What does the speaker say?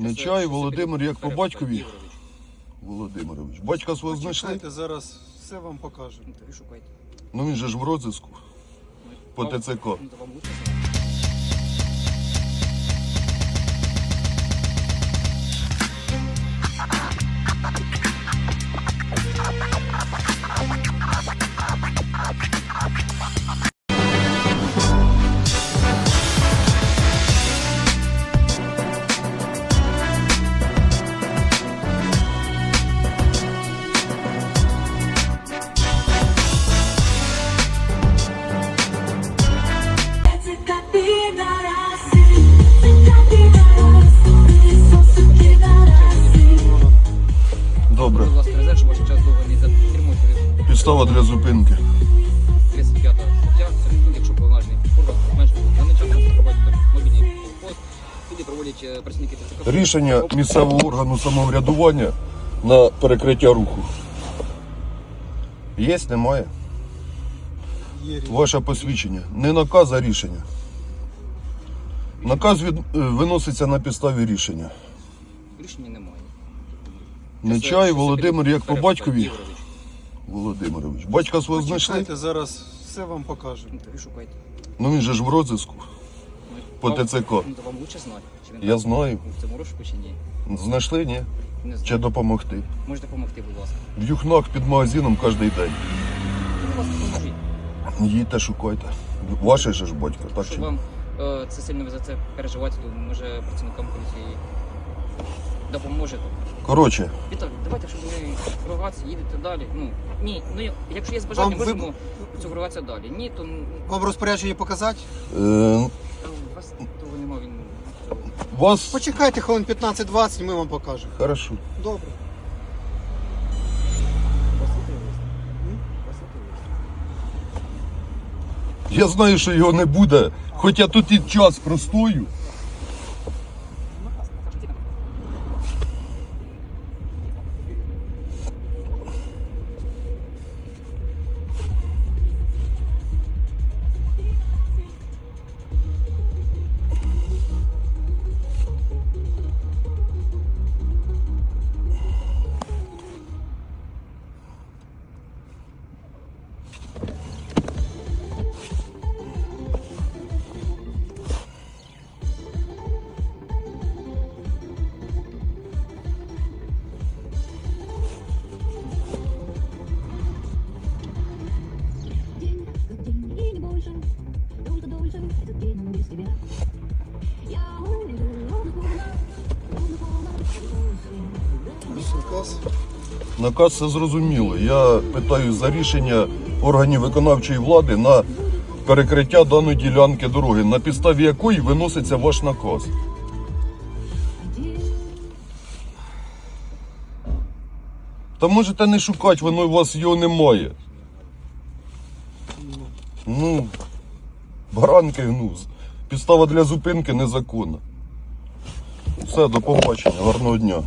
Нечай Володимир, як по батькові. Володимирович. Батька свого знайшли? Почекайте, зараз все вам покажу. Ну, шукайте. Ну він же ж в розиску Ну, по ТЦК. Ну, то вам лучше знати. Підстава для зупинки. 35 стаття, серед якщо проводять мобільний пост, проводять працівники ТЦК. Рішення місцевого органу самоврядування на перекриття руху. Є, немає? Ваше посвідчення. Не наказ, а рішення. Наказ від, е, виноситься на підставі рішення. Рішення немає. Нечай Володимир, як по батькові. Володимирович. Батька свого знайшли? Почекайте, зараз все вам покажу. Ну, ви шукайте. Ну він же ж в розиску Ну, по вам- ТЦК. Ну, то вам лучше знати, чи він Я знаю. в цьому розшуку чи ні. Знайшли, ні? Не знаю. Чи допомогти? Можете допомогти, будь ласка. В юхнах під магазином кожен день. Ну, будь ласка, поможіть. Їдьте, шукайте. Ваше же ж батько, так чи ні? вам е, це сильно ви за це переживаєте, то може працівникам поліції допоможете. Коротше, Віталій, давайте, щоб не ругатися, їдете далі. Ну, ні, ну я- якщо є бажання, Вам ви- можемо цього далі. Ні, то м, Вам розпорядження показати? е, та у вас того нема, він вас... Почекайте хвилин 15-20, ми вам покажемо. Хорошо. Добре. Я знаю, що його не буде, хоч я тут і час простою. Указ. Наказ це зрозуміло. Я питаю за рішення органів виконавчої влади на перекриття даної ділянки дороги, на підставі якої виноситься ваш наказ. Та можете не шукати, воно у вас його немає. Ну, баранки гну. Підстава для зупинки незаконна. Все, до побачення, гарного дня.